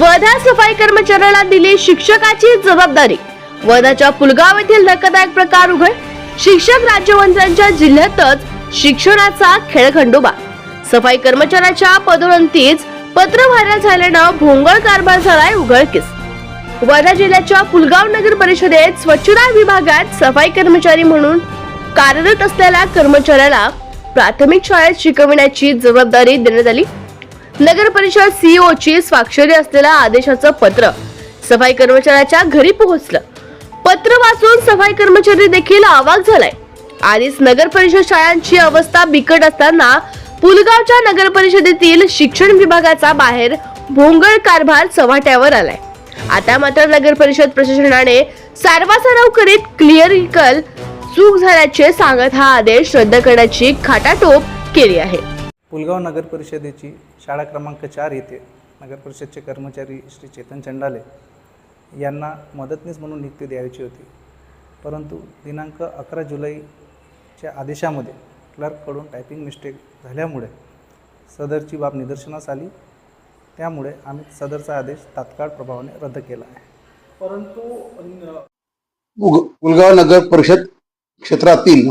वर्धा सफाई कर्मचाऱ्याला दिली शिक्षकाची जबाबदारी. वर्धाच्या पुलगाव येथील धक्कादायक प्रकार उघड. शिक्षक राज्यमंत्र्यांच्या जिल्ह्यातच शिक्षणाचा खेळखंडोबा. सफाई कर्मचाऱ्याच्या पदोन्नतीच पत्र व्हायरल झाल्यानं भोंगळ कारभार झालाय उघडकीस. वर्धा जिल्ह्याच्या पुलगाव नगर परिषदेत स्वच्छता विभागात सफाई कर्मचारी म्हणून कार्यरत असलेल्या कर्मचाऱ्याला प्राथमिक शाळेत शिकविण्याची जबाबदारी देण्यात आली. नगर परिषद सीईओ ची स्वाक्षरी असलेल्या आदेशाचं पत्र सफाई कर्मचाऱ्याच्या घरी पोहोचलं. पत्र वाचून सफाई कर्मचारी देखील आवाक झालाय. आधीच नगर परिषद शाळांची अवस्था बिकट असताना पुलगावच्या नगर परिषदेतील शिक्षण विभागाचा बाहेर भोंगळ कारभार चव्हाट्यावर आलाय. आता मात्र नगर परिषद प्रशासनाने सारवासारव करीत क्लिअरिकल चूक झाल्याचे सांगत हा आदेश रद्द करण्याची खाटाटोप केली आहे. पुलगाव नगर परिषदेची शाळा क्रमांक चार येथे नगर परिषदचे कर्मचारी श्री चेतन चंडाले यांना मदतनीस म्हणून नियुक्ती द्यायची होती. परंतु दिनांक अकरा जुलैच्या आदेशामध्ये क्लर्ककडून टायपिंग मिस्टेक झाल्यामुळे सदरची बाब निदर्शनास आली. त्यामुळे आम्ही सदरचा आदेश तात्काळ प्रभावाने रद्द केला आहे. उग- उलगाव नगर परिषद क्षेत्रातील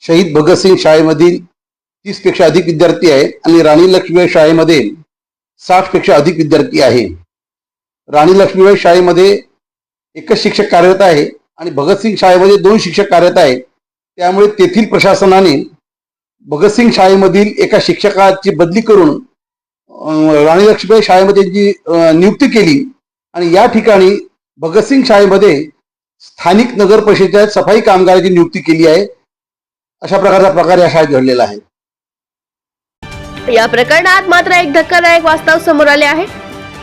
शहीद भगतसिंग शाळेमधील तीसपेक्षा अधिक विद्यार्थी आहे आणि राणी लक्ष्मीबाई शाळेमध्ये साठपेक्षा अधिक विद्यार्थी आहे. राणी लक्ष्मीबाई शाळेमध्ये एकच शिक्षक कार्यरत आहे आणि भगतसिंग शाळेमध्ये दोन शिक्षक कार्यरत आहेत. त्यामुळे तेथील प्रशासनाने भगतसिंग शाळेमधील एका शिक्षकाची बदली करून राणी लक्ष्मीबाई शाळेमध्ये जी नियुक्ती केली आणि या ठिकाणी भगतसिंग शाळेमध्ये स्थानिक नगर परिषदेच्या सफाई कामगाराची नियुक्ती केली आहे. अशा प्रकारचा प्रकार या शाळेत घडलेला आहे. या प्रकरणात मात्र एक धक्कादायक वास्तव समोर आले आहे.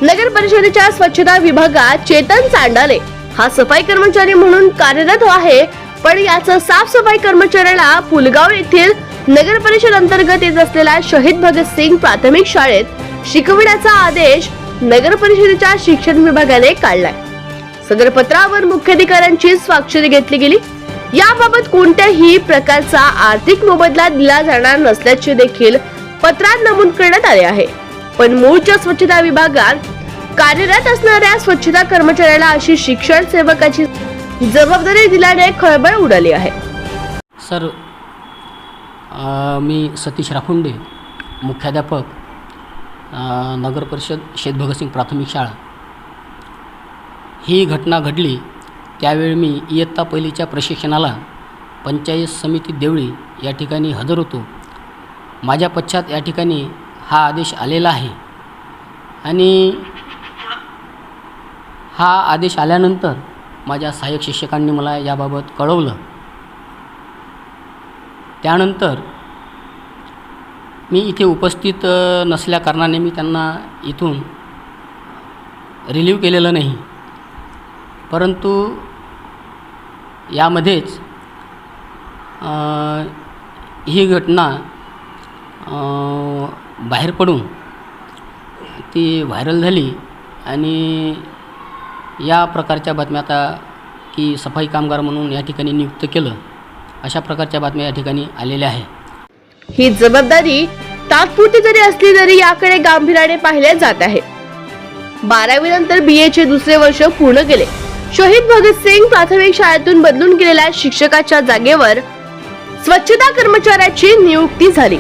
नगर परिषदेच्या स्वच्छता विभागात चेतन चांडाले हा सफाई कर्मचारी म्हणून कार्यरत आहे पण याचं साफसफाई कर्मचाऱ्याला पुलगाव येथील नगर परिषद अंतर्गत येत असलेल्या शहीद भगतसिंग प्राथमिक शाळेत शिकविण्याचा आदेश नगर परिषदेच्या शिक्षण विभागाने काढलाय. सदर पत्रावर मुख्याधिकाऱ्यांची स्वाक्षरी घेतली गेली. याबाबत कोणत्याही प्रकारचा आर्थिक मोबदला दिला जाणार नसल्याचे देखील पत्रात नमूद करण्यात आले आहे. पण मूळच्या स्वच्छता विभागात कार्यरत असणाऱ्या स्वच्छता कर्मचाऱ्याला अशी शिक्षण सेवकाची जबाबदारी दिल्याने खळबळ उडाली आहे. सर मी सतीश राखुंडे मुख्याध्यापक नगर परिषद शेत भगतसिंग प्राथमिक शाळा. ही घटना घडली त्यावेळी मी इयत्ता पहिलीच्या प्रशिक्षणाला पंचायत समिती देवळी या ठिकाणी हजर होतो. माझ्या पश्चात या ठिकाणी हा आदेश आलेला आहे. आणि हा आदेश आल्यानंतर माझ्या सहाय्यक शिक्षकांनी मला याबाबत कळवलं. त्यानंतर मी इथे उपस्थित नसल्याकारणाने मी त्यांना इथून रिलीव्ह केलेलं नाही. परंतु यामध्येच ही घटना बाहेर पडून ती व्हायरल झाली आणि या प्रकारच्या बातम्या आता की सफाई कामगार म्हणून या ठिकाणी नियुक्त केलं अशा प्रकारच्या बातम्या या ठिकाणी आलेल्या आहे ही जबाबदारी तात्पुरती जरी असली तरी याकडे गांभीर्याने पाहिले जात आहे बारावी नंतर बी चे दुसरे वर्ष पूर्ण केले. शहीद भगतसिंग प्राथमिक शाळेतून बदलून गेलेल्या शिक्षकाच्या जागेवर स्वच्छता कर्मचाऱ्याची नियुक्ती झाली.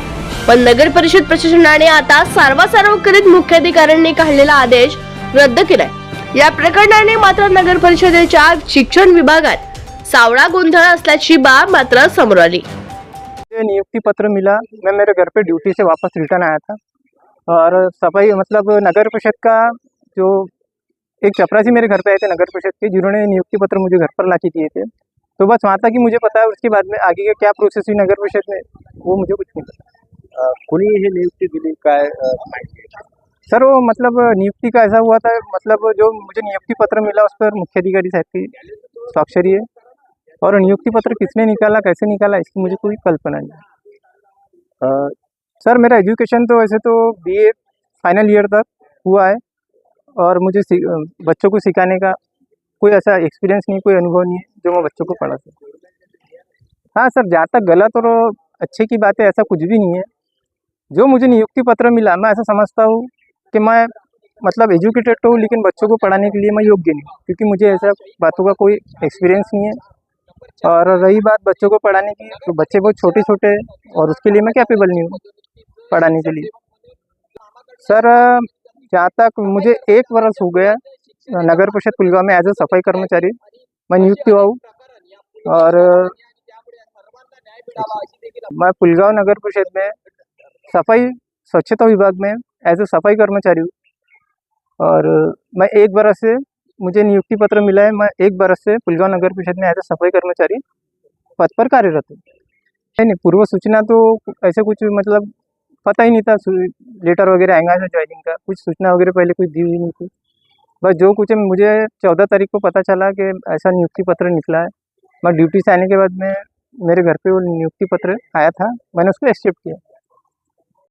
पण नगर परिषद प्रशासनाने आता सारवासारव करीत मुख्याधिकाऱ्यांनी काढलेला आदेश रद्द केलाय. या प्रकरणाने मात्र नगर परिषदेच्या शिक्षण विभागात सावळा गोंधळ असल्याची बाब मात्र समोर आली. नियुक्ति पत्र मिला मैं मेरे घर पे ड्यूटी से वापस रिटर्न आया था. और सफाई मतलब नगर परिषद का जो एक चपरासी मेरे घर पे आए थे नगर परिषद के जिन्होंने नियुक्ति पत्र मुझे घर पर ला के दिए थे। तो बस वहाँ तक ही मुझे पता है उसके बाद में आगे का क्या प्रोसेस हुई नगर परिषद में वो मुझे कुछ नहीं पता। कोणी हे नियुक्ती दिली काय सर वो मतलब नियुक्ति का ऐसा हुआ था मतलब जो मुझे नियुक्ति पत्र मिला उस पर मुख्य अधिकारी साहब की स्वाक्षरी है। और नियुक्ति पत्र किसने निकाला कैसे निकाला इसकी मुझे कोई कल्पना नहीं। सर मेरा एजुकेशन तो वैसे तो बीए फाइनल ईयर तक हुआ है। और मुझे बच्चों को सिखाने का कोई ऐसा एक्सपीरियंस नहीं कोई अनुभव नहीं है जो मैं बच्चों को पढ़ा सकूँ। हाँ सर जहाँ तक गलत और अच्छे की बात है ऐसा कुछ भी नहीं है। जो मुझे नियुक्ति पत्र मिला, मैं ऐसा समझता हूँ कि मैं मतलब एजुकेटेड तो हूँ, लेकिन बच्चों को पढ़ाने के लिए मैं योग्य नहीं क्योंकि मुझे ऐसा बातों का कोई एक्सपीरियंस नहीं है। और रही बात बच्चों को पढ़ाने की तो बच्चे बहुत छोटे छोटे हैं और उसके लिए मैं कैपेबल नहीं हूँ पढ़ाने के लिए। सर, जहाँ तक मुझे एक वर्ष हो गया, नगर परिषद कुलगांव में एज ए सफ़ाई कर्मचारी, मैं नियुक्त हुआ हूँ। और मैं पुलगांव नगर परिषद में सफ़ाई स्वच्छता विभाग में एज ए सफ़ाई कर्मचारी हूँ। और मैं एक बरस से मुझे नियुक्ति पत्र मिला है। मैं एक बरस से पुलगांव नगर परिषद में एज ए सफ़ाई कर्मचारी पद पर कार्यरत हूँ। नहीं नहीं, पूर्व सूचना तो ऐसे कुछ मतलब पता ही नहीं था। लेटर वगैरह आएगा था ज्वाइनिंग का। कुछ सूचना वगैरह पहले कुछ दी हुई नहीं थी। बस जो कुछ है मुझे चौदह तारीख को पता चला कि ऐसा नियुक्ति पत्र निकला है। मैं ड्यूटी से आने के बाद में मेरे घर पे वो नियुक्ति पत्र आया था। मैंने उसको एक्सेप्ट किया।